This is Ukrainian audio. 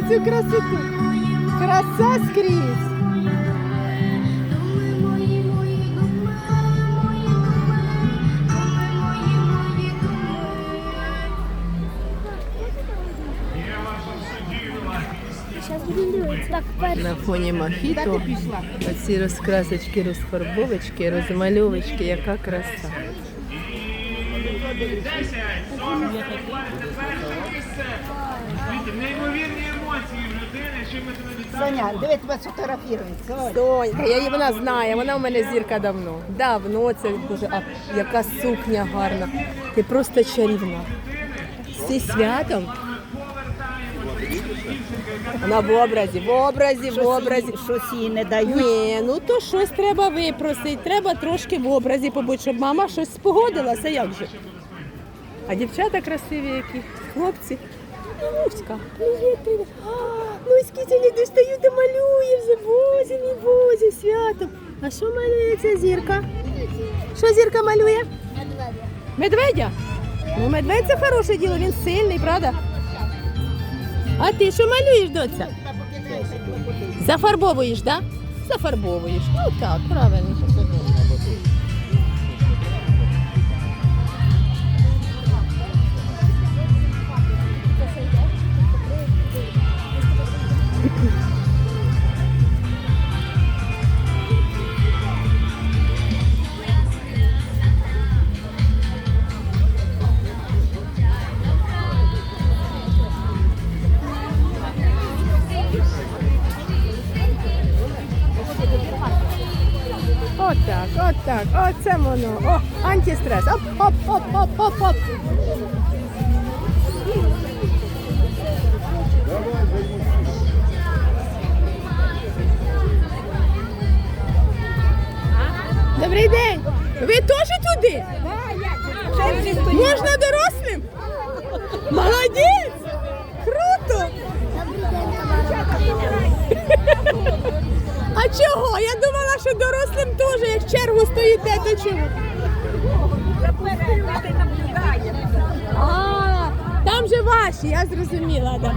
на цю красоту. Краса скрізь. На фоні мохіто оці розкрасочки, розфарбовочки, розмальовочки, яка краса. Неймовірні емоції в людини, що ми тебе вітаємо. Соня, диви тебе сфотографірують. Соня. Сонька, я її вона знає, вона у мене зірка давно. Давно це боже, а яка сукня гарна. Ти просто чарівна. Зі святом. Вона в образі, в образі, в образі. Щось їй не дають. Ні, ну то щось треба випросити, треба трошки в образі побути, щоб мама щось спогодилася, як же. А дівчата красиві які, хлопці. Нуська, привіт, привіт. Нуськи не достаю, та малює вже, возі, мій возі, свято. А що малює ця зірка? Що зірка малює? Медведя? Ну, медведь це хороше діло, він сильний, правда? А ти що малюєш, доця? Зафарбовуєш, так? Да? Зафарбовуєш. Ну так, правильно. Отак, отак, оце воно. О, антистрес. Оп, оп, оп, оп, оп, оп. Добрий день! Ви теж туди? Можна дорослим? Молодець! Круто! А чого? Я думала, що дорослим теж, як чергу стоїте, то чого? А, там же ваші, я зрозуміла, так.